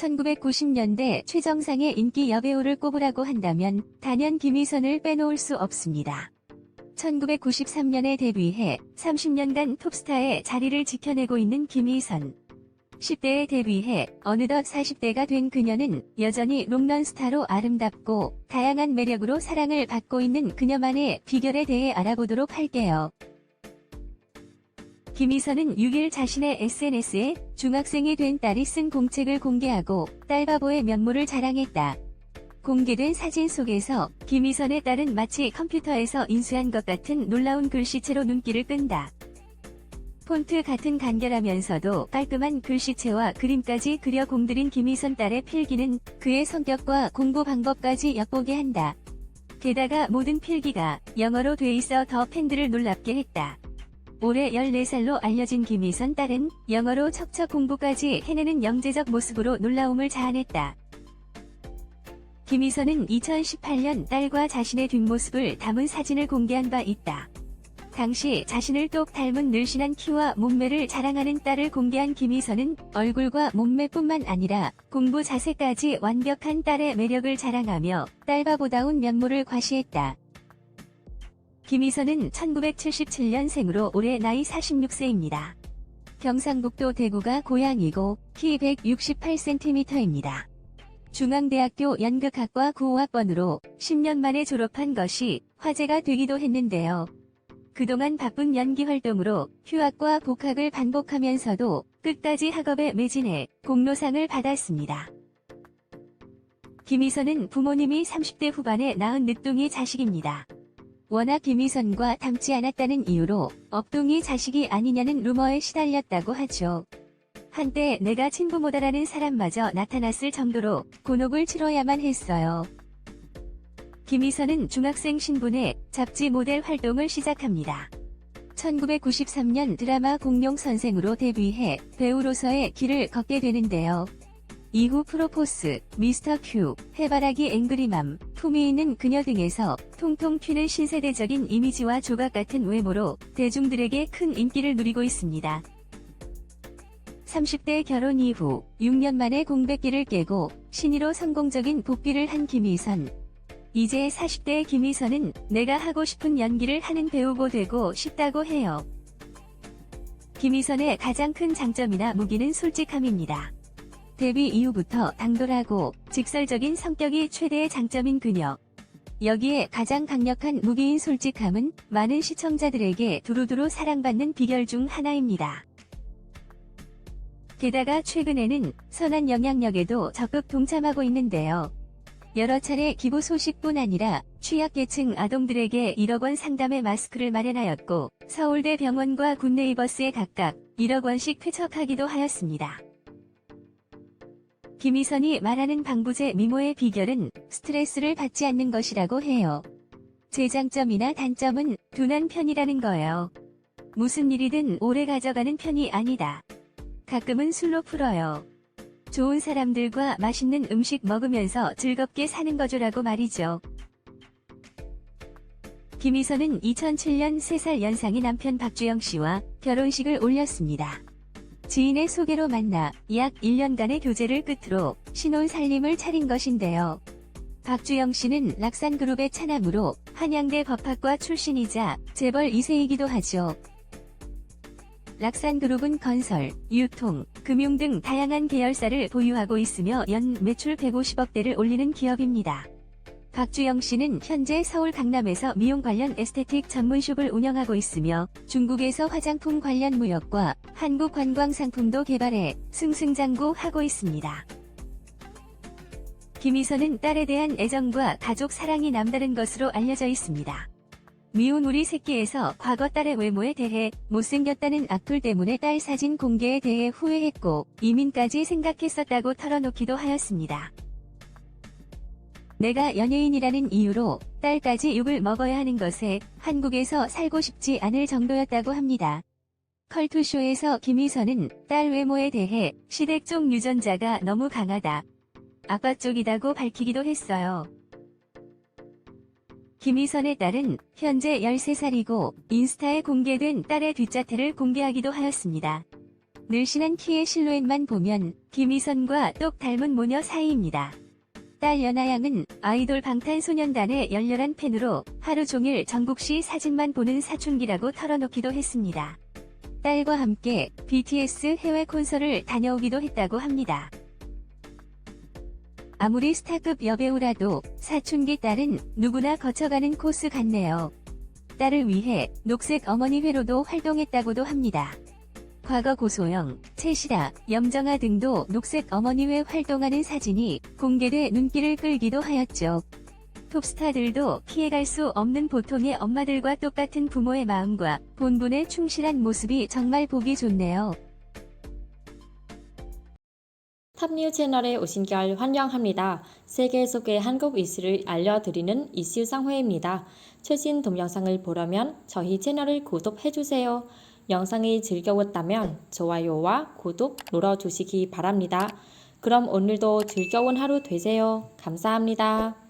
1990년대 최정상의 인기 여배우를 꼽으라고 한다면 단연 김희선을 빼놓을 수 없습니다. 1993년에 데뷔해 30년간 톱스타의 자리를 지켜내고 있는 김희선. 10대에 데뷔해 어느덧 40대가 된 그녀는 여전히 롱런 스타로 아름답고 다양한 매력으로 사랑을 받고 있는 그녀만의 비결에 대해 알아보도록 할게요. 김희선은 6일 자신의 SNS에 중학생이 된 딸이 쓴 공책을 공개하고 딸바보의 면모를 자랑했다. 공개된 사진 속에서 김희선의 딸은 마치 컴퓨터에서 인수한 것 같은 놀라운 글씨체로 눈길을 끈다. 폰트 같은 간결하면서도 깔끔한 글씨체와 그림까지 그려 공들인 김희선 딸의 필기는 그의 성격과 공부 방법까지 엿보게 한다. 게다가 모든 필기가 영어로 돼 있어 더 팬들을 놀랍게 했다. 올해 14살로 알려진 김희선 딸은 영어로 척척 공부까지 해내는 영재적 모습으로 놀라움을 자아냈다. 김희선은 2018년 딸과 자신의 뒷모습을 담은 사진을 공개한 바 있다. 당시 자신을 똑 닮은 늘씬한 키와 몸매를 자랑하는 딸을 공개한 김희선은 얼굴과 몸매뿐만 아니라 공부 자세까지 완벽한 딸의 매력을 자랑하며 딸바보다운 면모를 과시했다. 김희선은 1977년생으로 올해 나이 46세입니다. 경상북도 대구가 고향이고 키 168cm입니다. 중앙대학교 연극학과 9학번으로 10년 만에 졸업한 것이 화제가 되기도 했는데요. 그동안 바쁜 연기 활동으로 휴학과 복학을 반복하면서도 끝까지 학업에 매진해 공로상을 받았습니다. 김희선은 부모님이 30대 후반에 낳은 늦둥이 자식입니다. 워낙 김희선과 닮지 않았다는 이유로 업둥이 자식이 아니냐는 루머에 시달렸다고 하죠. 한때 내가 친부모다라는 사람마저 나타났을 정도로 곤혹을 치러야만 했어요. 김희선은 중학생 신분의 잡지 모델 활동을 시작합니다. 1993년 드라마 공룡 선생으로 데뷔해 배우로서의 길을 걷게 되는데요. 이후 프로포스, 미스터 큐, 해바라기 앵그리맘, 품위 있는 그녀 등에서 통통 튀는 신세대적인 이미지와 조각 같은 외모로 대중들에게 큰 인기를 누리고 있습니다. 30대 결혼 이후 6년 만에 공백기를 깨고 신의로 성공적인 복귀를 한 김희선. 이제 40대 김희선은 내가 하고 싶은 연기를 하는 배우고 되고 싶다고 해요. 김희선의 가장 큰 장점이나 무기는 솔직함입니다. 데뷔 이후부터 당돌하고 직설적인 성격이 최대의 장점인 그녀. 여기에 가장 강력한 무기인 솔직함은 많은 시청자들에게 두루두루 사랑받는 비결 중 하나입니다. 게다가 최근에는 선한 영향력에도 적극 동참하고 있는데요. 여러 차례 기부 소식뿐 아니라 취약계층 아동들에게 1억 원 상담의 마스크를 마련하였고 서울대 병원과 굿네이버스에 각각 1억 원씩 퇴척하기도 하였습니다. 김희선이 말하는 방부제 미모의 비결은 스트레스를 받지 않는 것이라고 해요. 제 장점이나 단점은 둔한 편이라는 거예요. 무슨 일이든 오래 가져가는 편이 아니다. 가끔은 술로 풀어요. 좋은 사람들과 맛있는 음식 먹으면서 즐겁게 사는 거죠라고 말이죠. 김희선은 2007년 3살 연상의 남편 박주영 씨와 결혼식을 올렸습니다. 지인의 소개로 만나 약 1년간의 교제를 끝으로 신혼 살림을 차린 것인데요. 박주영 씨는 락산그룹의 차남으로 한양대 법학과 출신이자 재벌 2세이기도 하죠. 락산그룹은 건설, 유통, 금융 등 다양한 계열사를 보유하고 있으며 연 매출 150억대를 올리는 기업입니다. 박주영 씨는 현재 서울 강남에서 미용 관련 에스테틱 전문숍을 운영하고 있으며 중국에서 화장품 관련 무역과 한국 관광 상품도 개발해 승승장구하고 있습니다. 김희선은 딸에 대한 애정과 가족 사랑이 남다른 것으로 알려져 있습니다. 미운 우리 새끼에서 과거 딸의 외모에 대해 못생겼다는 악플 때문에 딸 사진 공개에 대해 후회했고 이민까지 생각했었다고 털어놓기도 하였습니다. 내가 연예인이라는 이유로 딸까지 욕을 먹어야 하는 것에 한국에서 살고 싶지 않을 정도였다고 합니다. 컬투쇼에서 김희선은 딸 외모에 대해 시댁 쪽 유전자가 너무 강하다. 아빠 쪽이다고 밝히기도 했어요. 김희선의 딸은 현재 13살이고 인스타에 공개된 딸의 뒷자태를 공개하기도 하였습니다. 늘씬한 키의 실루엣만 보면 김희선과 똑 닮은 모녀 사이입니다. 딸 연아양은 아이돌 방탄소년단의 열렬한 팬으로 하루 종일 정국씨 사진만 보는 사춘기라고 털어놓기도 했습니다. 딸과 함께 BTS 해외 콘서트를 다녀오기도 했다고 합니다. 아무리 스타급 여배우라도 사춘기 딸은 누구나 거쳐가는 코스 같네요. 딸을 위해 녹색 어머니 회로도 활동했다고도 합니다. 과거 고소영, 채시라, 염정아 등도 녹색 어머니회 활동하는 사진이 공개돼 눈길을 끌기도 하였죠. 톱스타들도 피해갈 수 없는 보통의 엄마들과 똑같은 부모의 마음과 본분에 충실한 모습이 정말 보기 좋네요. 탑뉴 채널에 오신 걸 환영합니다. 세계 속의 한국 이슈를 알려드리는 이슈 상회입니다. 최신 동영상을 보려면 저희 채널을 구독해주세요. 영상이 즐거웠다면 좋아요와 구독 눌러주시기 바랍니다. 그럼 오늘도 즐거운 하루 되세요. 감사합니다.